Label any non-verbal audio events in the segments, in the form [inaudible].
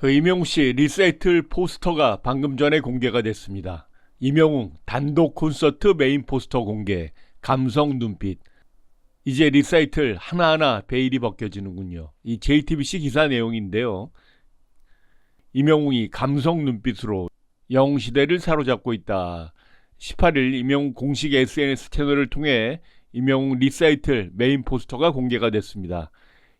그 이명웅 씨 리사이틀 포스터가 방금 전에 공개가 됐습니다. 이명웅 단독 콘서트 메인 포스터 공개, 감성 눈빛. 이제 리사이틀 하나하나 베일이 벗겨지는군요. 이 JTBC 기사 내용인데요. 이명웅이 감성 눈빛으로 영웅 시대를 사로잡고 있다. 18일 이명웅 공식 SNS 채널을 통해 이명웅 리사이틀 메인 포스터가 공개가 됐습니다.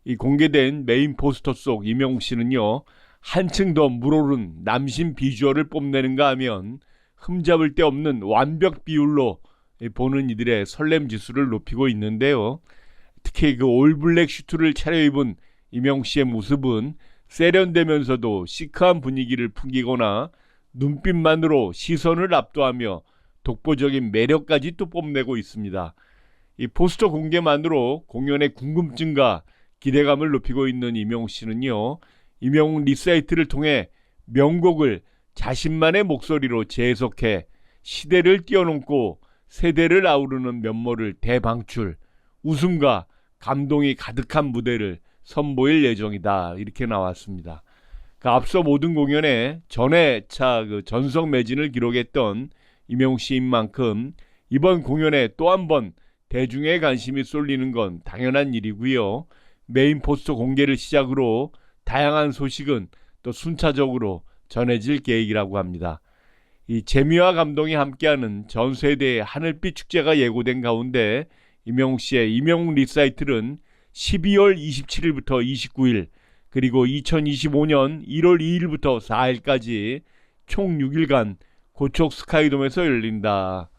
이 공개된 메인 포스터 속 이명웅 씨는요. 한층 더 물오른 남신 비주얼을 뽐내는가 하면 흠잡을 데 없는 완벽 비율로 보는 이들의 설렘 지수를 높이고 있는데요. 특히 그 올블랙 슈트를 차려입은 이명웅 씨의 모습은 세련되면서도 시크한 분위기를 풍기거나 눈빛만으로 시선을 압도하며 독보적인 매력까지 또 뽐내고 있습니다. 이 포스터 공개만으로 공연의 궁금증과 기대감을 높이고 있는 이명웅 씨는요. 이명웅 리사이트를 통해 명곡을 자신만의 목소리로 재해석해 시대를 뛰어넘고 세대를 아우르는 면모를 대방출, 웃음과 감동이 가득한 무대를 선보일 예정이다. 이렇게 나왔습니다. 그 앞서 모든 공연에 전에 차그 전성 매진을 기록했던 이명웅 씨인 만큼 이번 공연에 또 한 번 대중의 관심이 쏠리는 건 당연한 일이고요. 메인 포스터 공개를 시작으로 다양한 소식은 또 순차적으로 전해질 계획이라고 합니다. 이 재미와 감동이 함께하는 전 세대의 하늘빛 축제가 예고된 가운데 이명웅 씨의 이명웅 리사이틀은 12월 27일부터 29일 그리고 2025년 1월 2일부터 4일까지 총 6일간 고척 스카이돔에서 열린다.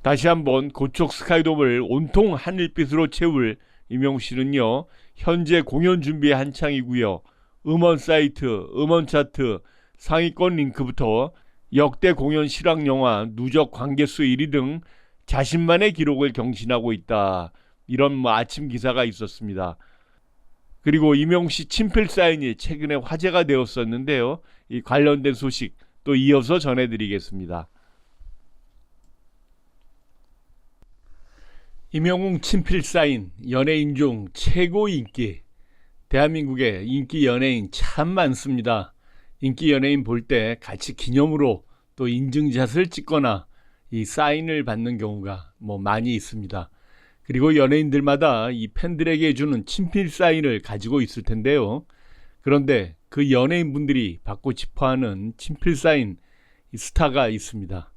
다시 한번 고척 스카이돔을 온통 하늘빛으로 채울 이명웅 씨는요. 현재 공연 준비 한창이고요. 음원 사이트, 음원 차트, 상위권 링크부터 역대 공연 실황 영화 누적 관객수 1위 등 자신만의 기록을 경신하고 있다. 이런 뭐 아침 기사가 있었습니다. 그리고 이명 씨 친필 사인이 최근에 화제가 되었었는데요. 이 관련된 소식 또 이어서 전해드리겠습니다. 임영웅 친필 사인 연예인 중 최고 인기 대한민국에 인기 연예인 참 많습니다. 인기 연예인 볼 때 같이 기념으로 또 인증샷을 찍거나 이 사인을 받는 경우가 뭐 많이 있습니다. 그리고 연예인들마다 이 팬들에게 해주는 친필 사인을 가지고 있을 텐데요. 그런데 그 연예인분들이 받고 싶어하는 친필 사인 스타가 있습니다.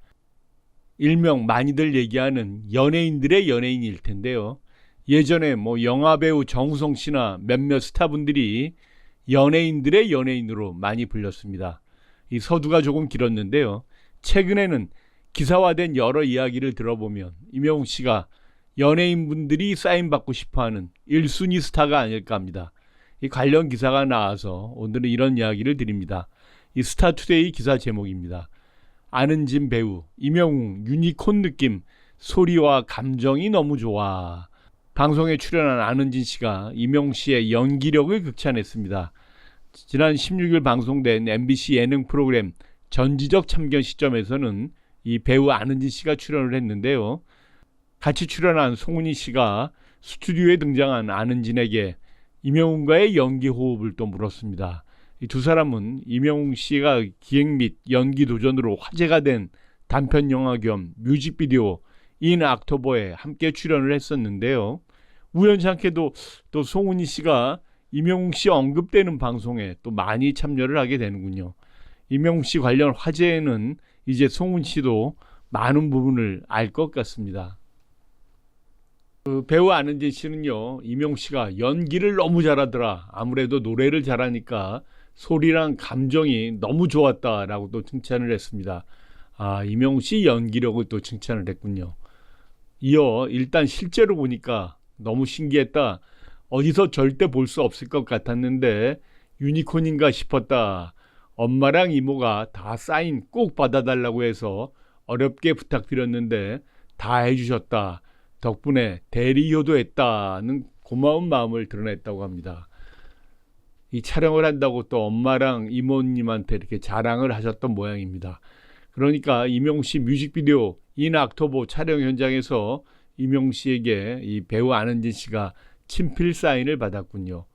일명 많이들 얘기하는 연예인들의 연예인일 텐데요. 예전에 뭐 영화배우 정우성 씨나 몇몇 스타분들이 연예인들의 연예인으로 많이 불렸습니다. 이 서두가 조금 길었는데요. 최근에는 기사화된 여러 이야기를 들어보면 임영웅 씨가 연예인분들이 사인받고 싶어하는 1순위 스타가 아닐까 합니다. 이 관련 기사가 나와서 오늘은 이런 이야기를 드립니다. 이 스타투데이 기사 제목입니다. 아는 진 배우 임영웅 유니콘 느낌 소리와 감정이 너무 좋아. 방송에 출연한 아는진 씨가 임영웅 씨의 연기력을 극찬했습니다. 지난 16일 방송된 MBC 예능 프로그램 전지적 참견 시점에서는 이 배우 아는진 씨가 출연을 했는데요. 같이 출연한 송은희 씨가 스튜디오에 등장한 아는진에게 임영웅과의 연기 호흡을 또 물었습니다. 이 두 사람은 임영웅 씨가 기획 및 연기 도전으로 화제가 된 단편 영화 겸 뮤직비디오 인 악토버에 함께 출연을 했었는데요. 우연찮게도 또 송은희 씨가 임영웅 씨 언급되는 방송에 또 많이 참여를 하게 되는군요. 임영웅 씨 관련 화제에는 이제 송은 씨도 많은 부분을 알 것 같습니다. 그 배우 아는진 씨는요, 임용 씨가 연기를 너무 잘하더라. 아무래도 노래를 잘하니까 소리랑 감정이 너무 좋았다라고 또 칭찬을 했습니다. 아, 임용 씨 연기력을 또 칭찬을 했군요. 이어 일단 실제로 보니까 너무 신기했다. 어디서 절대 볼 수 없을 것 같았는데 유니콘인가 싶었다. 엄마랑 이모가 다 사인 꼭 받아달라고 해서 어렵게 부탁드렸는데 다 해주셨다. 덕분에 대리효도 했다는 고마운 마음을 드러냈다고 합니다. 이 촬영을 한다고 또 엄마랑 이모님한테 이렇게 자랑을 하셨던 모양입니다. 그러니까 이명 씨 뮤직비디오 인 악토보 촬영 현장에서 이명 씨에게 이 배우 안은진 씨가 친필 사인을 받았군요.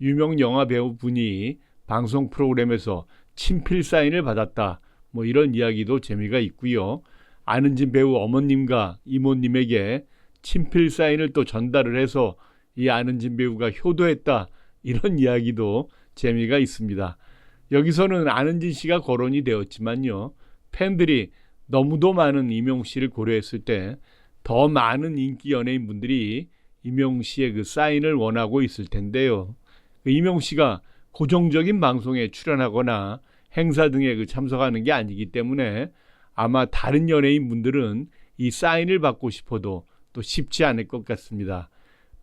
유명 영화 배우 분이 방송 프로그램에서 친필 사인을 받았다. 뭐 이런 이야기도 재미가 있고요. 안은진 배우 어머님과 이모님에게 친필 사인을 또 전달을 해서 이 안은진 배우가 효도했다. 이런 [laughs] 이야기도 재미가 있습니다. 여기서는 안은진 씨가 거론이 되었지만요. 팬들이 너무도 많은 임용 씨를 고려했을 때 더 많은 인기 연예인 분들이 임용 씨의 그 사인을 원하고 있을 텐데요. 그 임용 씨가 고정적인 방송에 출연하거나 행사 등에 그 참석하는 게 아니기 때문에 아마 다른 연예인 분들은 이 사인을 받고 싶어도 또 쉽지 않을 것 같습니다.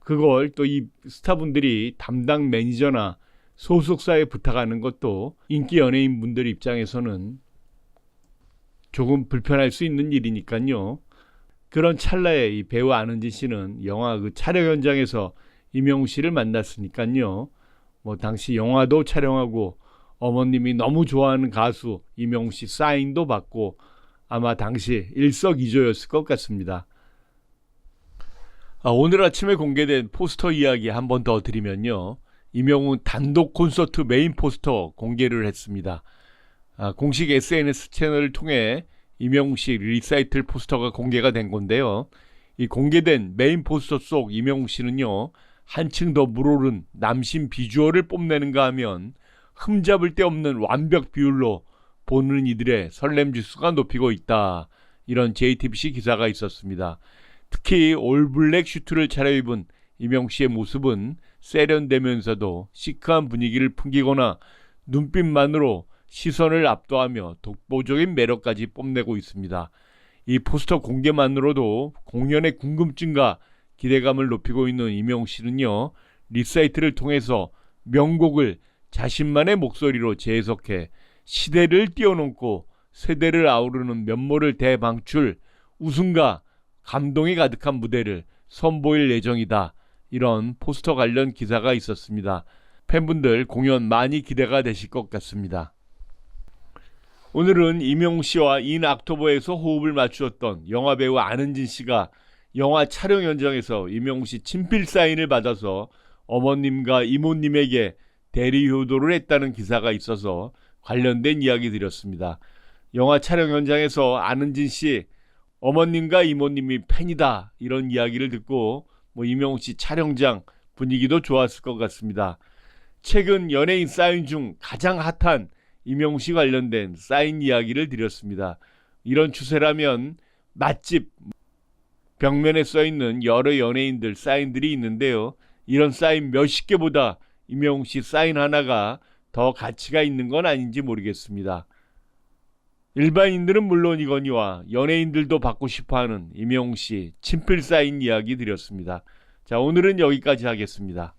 그걸 또 이 스타분들이 담당 매니저나 소속사에 부탁하는 것도 인기 연예인 분들 입장에서는 조금 불편할 수 있는 일이니까요. 그런 찰나에 이 배우 안은진 씨는 영화 그 촬영 현장에서 임영웅 씨를 만났으니까요. 뭐 당시 영화도 촬영하고 어머님이 너무 좋아하는 가수 임영웅 씨 사인도 받고 아마 당시 일석이조였을 것 같습니다. 아, 오늘 아침에 공개된 포스터 이야기 한 번 더 드리면요. 임영웅 단독 콘서트 메인 포스터 공개를 했습니다. 아, 공식 SNS 채널을 통해 임영웅 씨 리사이틀 포스터가 공개가 된 건데요. 이 공개된 메인 포스터 속 임영웅 씨는요. 한층 더 물오른 남신 비주얼을 뽐내는가 하면 흠잡을 데 없는 완벽 비율로 보는 이들의 설렘 지수가 높이고 있다. 이런 JTBC 기사가 있었습니다. 특히 올블랙 슈트를 차려입은 임영 씨의 모습은 세련되면서도 시크한 분위기를 풍기거나 눈빛만으로 시선을 압도하며 독보적인 매력까지 뽐내고 있습니다. 이 포스터 공개만으로도 공연의 궁금증과 기대감을 높이고 있는 임영 씨는요, 리사이트를 통해서 명곡을 자신만의 목소리로 재해석해 시대를 뛰어넘고 세대를 아우르는 면모를 대방출 웃음과 감동이 가득한 무대를 선보일 예정이다. 이런 포스터 관련 기사가 있었습니다. 팬분들 공연 많이 기대가 되실 것 같습니다. 오늘은 임용 씨와 인 악토버에서 호흡을 맞추었던 영화배우 안은진 씨가 영화 촬영 현장에서 임용 씨 친필 사인을 받아서 어머님과 이모님에게 대리 효도를 했다는 기사가 있어서 관련된 이야기 드렸습니다. 영화 촬영 현장에서 안은진 씨 어머님과 이모님이 팬이다 이런 이야기를 듣고 뭐 임영웅 씨 촬영장 분위기도 좋았을 것 같습니다. 최근 연예인 사인 중 가장 핫한 임영웅 씨 관련된 사인 이야기를 드렸습니다. 이런 추세라면 맛집 벽면에 써 있는 여러 연예인들 사인들이 있는데요. 이런 사인 몇십 개보다 임영웅 씨 사인 하나가 더 가치가 있는 건 아닌지 모르겠습니다. 일반인들은 물론이거니와 연예인들도 받고 싶어하는 임영웅 씨 친필 사인 이야기 드렸습니다. 자 오늘은 여기까지 하겠습니다.